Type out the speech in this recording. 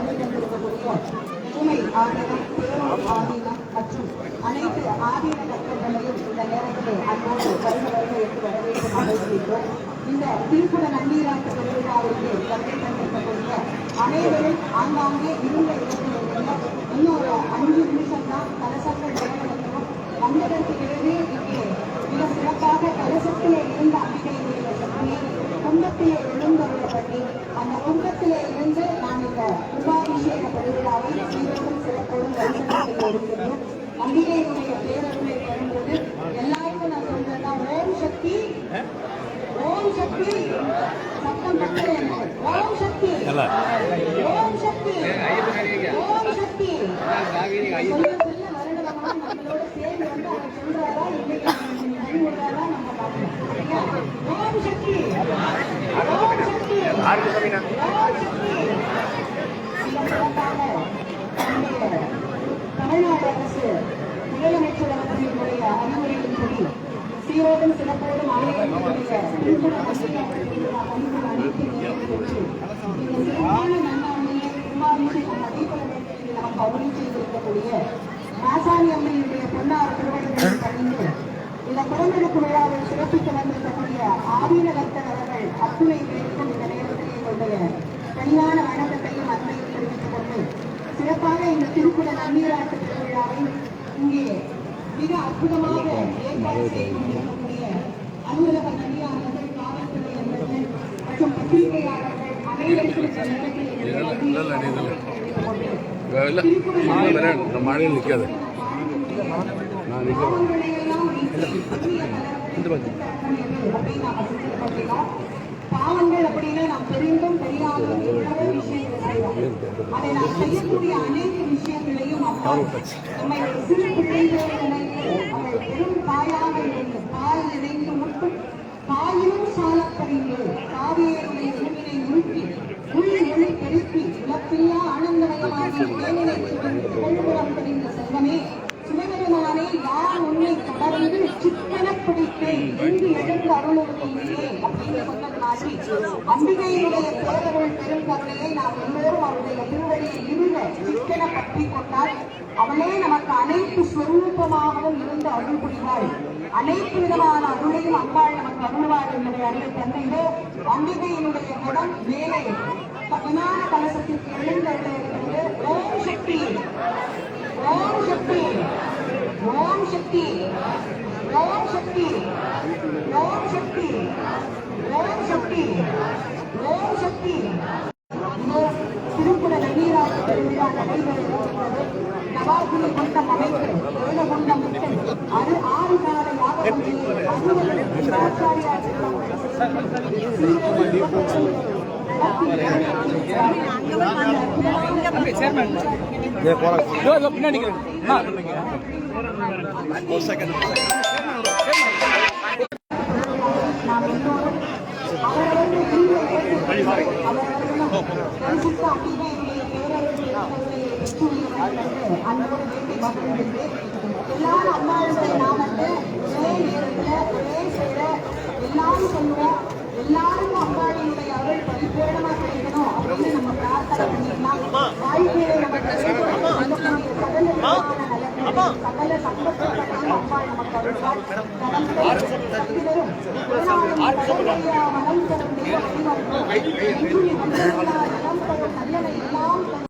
வாழ்ந்து ஆதீனம் பேரூர் ஆதீனம் மற்றும் அனைத்து ஆதீன கட்டங்களையும் இந்த நேரத்திலே அன்போடு இந்த திருக்குட நன்னீராட்டு திருவிழாவிற்கு வருகை தந்திருக்கக்கூடிய அனைவரும் ஆங்காங்கே இருந்த இடத்திலிருந்து இன்னொரு அஞ்சு நிமிஷம் தான் கலசங்கள் நிலவரத்தும் வந்ததற்கு பிறகு இங்கே மிக சிறப்பாக கலசத்திலே இருந்த அம்பிகையினுடைய சக்தியை கும்பத்திலே அந்த கும்பத்திலே இருந்து நான் இந்த இருக்கின்றோம் அம்பிகையினுடைய பேரருளை பெறும்போது எல்லாருக்கும் நான் சொல்றேன் ஓம் சக்தி ஓம் சக்தி சத்தம் பக்கல ஓம் சக்தி ஓம் சக்தி ஓம் சக்தி. சொல்ல சொல்ல வருடமாக நம்மளோட சேர்ந்து வந்து அவர் சொல்றாரா இன்னைக்கு வழிமுறையாரா நம்ம பார்க்கணும்? ஓம் சக்தி ஓம் சக்தி ஓம் சக்தி. என்று நமக்கு அருள் செய்திருக்கக்கூடிய ஆசாரி அம்மையுடைய பொன்னார் திருவள்ளுவர் பணிந்து இந்த பிறந்தெடுப்பு விழாவை சிறப்பிக்க வந்திருக்கக்கூடிய ஆதீன கர்த்தர் அவர்கள் அத்துணை பேருக்கும் இந்த நேரத்திலே என்னுடைய தனியான வணக்கத்தையும் அன்பையும் தெரிவித்துக் கொண்டு சிறப்பாக இந்த திருக்குட நன்னீராட்டு திருவிழாவை இங்கே மிக அற்புதமாக ஏற்பாடு செய்து கொண்டிருக்கக்கூடிய அலுவலக பணியாளர்கள் காவல்துறை மற்றும் பத்திரிகையாளர்கள் அனைவருக்கும் மழையில் நிற்காது நான் நிற்கிறேன் பாவங்கள் அப்படின்னா நாம் தெரிந்தும் தெரியாமல் எவ்வளவோ விஷயங்கள் செய்வோம். அதை நாம் செய்யக்கூடிய அனைத்து விஷயங்களையும் அப்பா நம்மை ஒரு சிறு பிள்ளைகளை நினைத்து அவள் பெரும் தாயாக இருந்து பால் நினைந்து மட்டும் தாயினும் சாலப்பறிந்து காவியருடைய இருவினை உருக்கி உள் மொழி பெருக்கி இழப்பில்லா ஆனந்தமயமாக தேனினை சுமந்து கொள்புறம் தெரிந்த செல்வமே சிவபெருமானே யார் உன்னை தொடர்ந்து சித்தன எழுந்து அப்படின்னு சொன்னது மாதிரி அம்பிகையினுடைய பேரருள் நாம் எல்லோரும் அவருடைய திருவடியை பற்றி கொண்டால் அவளே நமக்கு அனைத்து ஸ்வரூபமாகவும் இருந்து அருள் புரிவாள் அனைத்து விதமான அருளையும் அம்பாள் நமக்கு அருள்வாள் என்பதை அறிய தந்தையோ. அம்பிகையினுடைய குடம் மேலே. விமான கலசத்திற்கு எழுந்தருள இருக்கிறது ஓம் சக்தி ஓம் சக்தி ஓம் சக்தி ஓம் சக்தி ஓம் சக்தி ஓம் சக்தி ஓம் சக்தி இதோ திருக்குற நன்னீராட்டு திருவிழா நடைபெற இருக்கிறது நவாபுரி குண்டம் அமைத்து ஏழகுண்டம் விட்டு அது ஆறு கால யாகபூஜையை அறுபது ஆச்சாரியார் நாம் எல்லோரும் அவரவர்கள் வீட்டில் அவரவர்களும் பரிசுத்த அம்பிகையினுடைய பேரருளை பெற்றுள்ளவர்கள் அன்போடு வேண்டி மகிழ்ந்து எல்லாரும் அம்மாளுடைய நாமத்தை ஒரே நேரத்தில் ஒரே சேர எல்லாரும் சொல்லுவோம் எல்லாருக்கும் அம்பாளினுடைய அருள் பரிபூரணமா கிடைக்கணும் அப்படின்னு நம்ம பிரார்த்தனை பண்ணிக்கலாம் வாழ்க்கையில நமக்கு சகல விதமான அம்பாள் எல்லாம்